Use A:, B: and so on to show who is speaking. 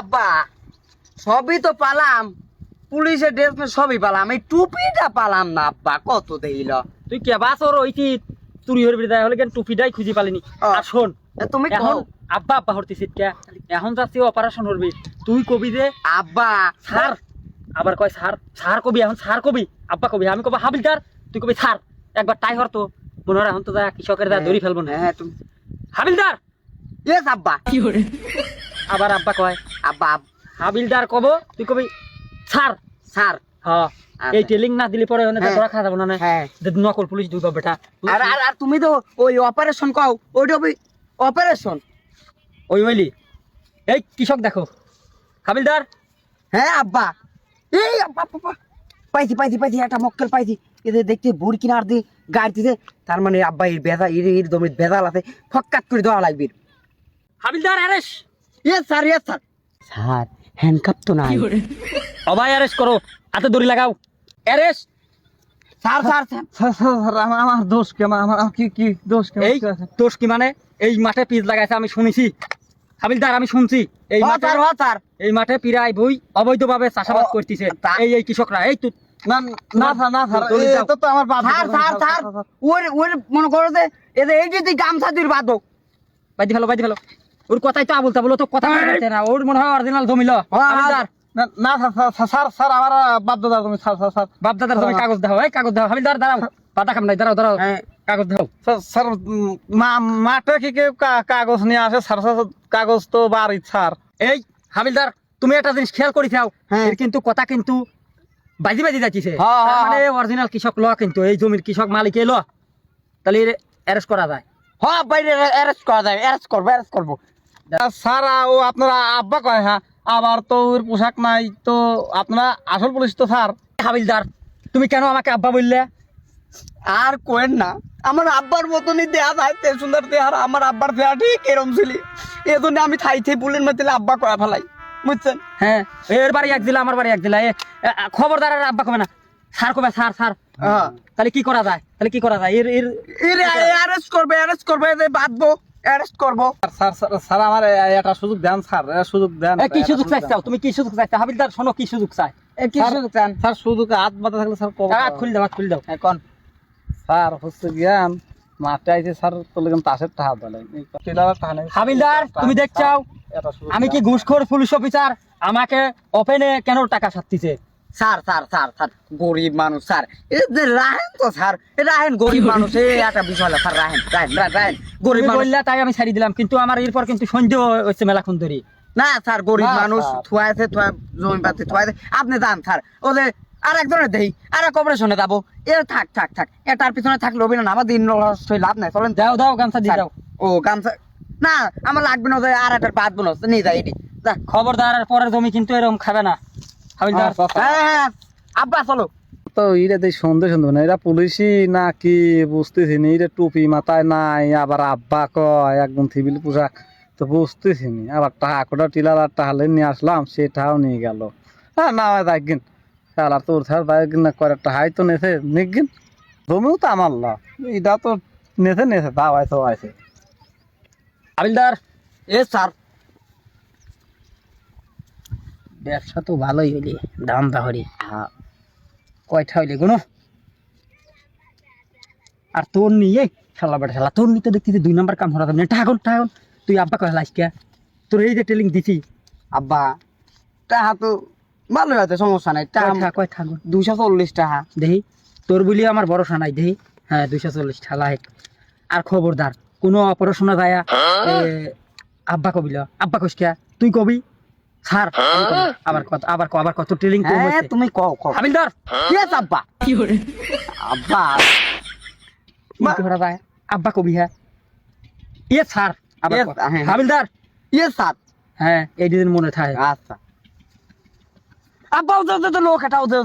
A: আব্বা সবই তো পালাম। পুলিশের ড্রেস সবই পালাম। এই টুপিটা পালাম না আব্বা কত দিল
B: তুই কে বাসর হইতি চুরি হয়ে বিদায় হলে কেন টুপিটাই খুঁজি পালিনি? আর শোন
A: তুমি
B: এখন
A: কও
B: আব্বা আব্বা হরতিছিস কে এখন যাচ্ছি অপারেশন করবি তুই কবি যে?
A: আব্বা।
B: স্যার আবার কয় স্যার? স্যার কবি এখন স্যার কবি? আব্বা কবি আমি কবি হাবিলদার তুই কবি স্যার। একবার টাই হর তো মনে হয় এখন তো যা কৃষকের যা দড়ি ফেলব না।
A: হ্যাঁ তুমি
B: হাবিলদার!
A: ইয়েস আব্বা।
B: কি হরে আবার আব্বা কয়
A: আব্বা
B: হাবিলদার কব তুই কবি স্যার
A: স্যার
B: হ্যাঁ। এই টেলিং না দিলে পরে অনেক
A: হ্যাঁ।
B: খাওয়া যাব না
A: হ্যাঁ।
B: নকল পুলিশ ঢুকবে বেটা।
A: আর আর আর তুমি তো ওই অপারেশন কও ওইটা ওই অপারেশন
B: ওই ওইলি। এই কৃষক দেখো হাবিলদার।
A: হ্যাঁ আব্বা। এই আব্বা। পাইছি পাইছি পাইছি একটা মক্কেল পাইছি। এদের দেখতে বুড়ি কিনার দিয়ে গাড়ি দিতে তার মানে আব্বা এর বেজা এর এর দমে বেজাল আছে ফক্কাত করে দেওয়া লাগবে।
B: হাবিলদার arrest
A: yes sir yes sir sir handcuff তো নাই।
B: অবাই অ্যারেস্ট করো। হাতে দড়ি লাগাও। Arrest
A: sir sir sir
C: sir sir sir, আমার আমার দোষ কেন আমার আমার কি কি দোষ কেন
B: এই দোষ কি মানে? এই মাঠে পিচ লাগাইছে আমি শুনেছি। হাবিলদার আমি শুনছি। এই মাঠে
A: স্যার
B: এই মাঠে পিরাই বই অবৈধভাবে চাষাবাদ করতেছে। এই এই কৃষকরা এই তুই
C: না না স্যার না স্যার এটা তো আমার বাদ
A: স্যার স্যার স্যার ওর ওর মনে করো যে এই যে গামছা তুই বাদক।
B: বাইদি ফেলো বাইদি ফেলো। ওর কথাই তো আবুল তাবুল তো কথা বলতে না। ওর মনে হয় অরিজিনাল জমিল
C: না না স্যার স্যার, আমার দাও তুমি স্যার স্যার স্যার।
B: বাপ দাদার তুমি কাগজ দাও এই কাগজ দাও হাবিলদার দাঁড়াও। পাতা খাম নাই দাঁড়াও দাঁড়াও।
A: হ্যাঁ।
B: কাগজ দাও
C: স্যার মা- মাঠে কি কেউ কাগজ নিয়ে আসে? স্যার স্যার কাগজ তো বাড়ি স্যার।
B: এই হাবিলদার তুমি একটা জিনিস খেয়াল করি থাও
A: হ্যাঁ।
B: কিন্তু কথা কিন্তু বাজি বাজি
A: হ্যাঁ, হ্যাঁ,
B: মানে অরিজিনাল কৃষক ল কিন্তু। এই জমির কৃষক মালিক ল তাহলে অ্যারেস্ট করা যায়।
A: হ বাইরে অ্যারেস্ট করা যায়। অ্যারেস্ট করব অ্যারেস্ট করব।
C: স্যার ও আপনারা আব্বা কয় হ্যাঁ? আবার তো ওর পোশাক নাই তো আপনারা আসল পুলিশ তো স্যার?
B: হাবিলদার তুমি কেন আমাকে আব্বা বললে?
A: আর কোয়েন না আমার আব্বার মতনই দেয়া যায় তে সুন্দর দেহার আমার আব্বার দেয়া ঠিক এরম ছিল। এই জন্য আমি থাই থাই বুলের মধ্যে আব্বা কয়া ফেলাই বুঝছেন?
B: হ্যাঁ এর বাড়ি এক দিলা আমার বাড়ি এক দিলা এ, খবরদার আর আব্বা কবে না? স্যার কবে স্যার স্যার?
A: হ্যাঁ।
B: তাহলে কি করা যায়? তাহলে কি করা যায়? এর এর এর
A: অ্যারেস্ট করবে অ্যারেস্ট করবে বাঁধবো। অ্যারেস্ট করব।
C: স্যার স্যার স্যার আমার এটা সুযোগ দেন স্যার সুযোগ দেন।
B: কি সুযোগ
C: দেন।
B: চাইছাও তুমি কি সুযোগ চাইছো? হাবিলদার শোনো কি সুযোগ চাই
A: কি সুযোগ চান
C: স্যার সুযোগ হাত বাঁধা থাকলে স্যার কব
B: হাত খুলে দাও হাত খুলে দাও।
A: এখন
C: স্যার হচ্ছে জ্ঞান মাঠে আইছে স্যার তাসের টাকা নেই?
B: হাবিলদার তুমি দেখছাও আমি কি। ঘুষখোর পুলিশ অফিসার? আমাকে ওপেনে কেন টাকা সারতিছে
A: স্যার স্যার স্যার স্যার গরিব মানুষ স্যার। রাহেন তো স্যার রাহেন গরিব মানুষ এই একটা বিষয় হলো স্যার রাহেন রাহেন গরিব
B: বললে তাই আমি ছাড়ি দিলাম কিন্তু আমার এরপর কিন্তু সন্দেহ হচ্ছে মেলাক্ষণ ধরে।
A: না স্যার গরিব মানুষ থুয়াইছে থুয়া জমি পাতি থুয়াইছে। আপনি যান স্যার ওদের আর একজনের দেই আর এক অপারেশনে যাব। এ থাক থাক থাক এটার পিছনে থাকলে হবে না আমার দিন নষ্ট লাভ নাই চলেন।
B: দাও দাও গামছা দিয়ে দাও
A: ও গামছা না আমার লাগবে না আর একটা বাদ বোন নিয়ে যাই এটি।
B: খবরদার পরের জমি কিন্তু এরকম খাবে না।
A: হ্যাঁ হ্যাঁ আব্বা চলো।
C: তো এটা দেখ সন্দেহ সন্দেহ না এরা পুলিশই না বুঝতেছি না এটা টুপি মাথায় নাই আবার আব্বা কয় একদম পোশাক তো বুঝতেছি নি। আবার টাকা কোটা টিলার আর টাহালে নিয়ে আসলাম সেটাও নিয়ে গেল। হ্যাঁ না হয় তোর বাইক না করে টাহাই তো নেছে নিগিন জমিও তো আমার এটা তো নেছে নেছে
B: হাবিলদার
A: এ স্যার
B: ব্যবসা তো ভালোই হইলে দাম দাহরি কয়টা হইলে কোনো আর তোর নিয়ে শালা বেটা শালা তোর নিতে দেখতেছি দুই নাম্বার কাম হরা না টাগন টাগন তুই আব্বা কয় লাইস কে? তোর এই যে টেলিং দিছি।
A: আব্বা টাহা তো ভালোই আছে সমস্যা নাই। টাহা
B: কয় ঠাকুর
A: দুশো চল্লিশ টাকা
B: দেহি তোর বলি আমার ভরসা নাই দেহি। হ্যাঁ দুইশো চল্লিশ ঠালাই আর খবরদার কোনো অপারেশনে যায় আব্বা কবিল আব্বা কইসকা তুই কবি? স্যার আবার কত আবার কো আবার কত ট্রেলিং কো
A: হ্যাঁ তুমি কও কও।
B: হাবিলদার
A: কে আব্বা? আব্বা।
B: কি করা যায় আব্বা কবি হ্যাঁ। ইয়ে স্যার আবার ক।
A: হ্যাঁ, হ্যাঁ।
B: হাবিলদার
A: ইয়ে স্যার।
B: হ্যাঁ এই দিন মনে থাকে
A: আচ্ছা। আব্বা ওদের তো লোক এটা ওদের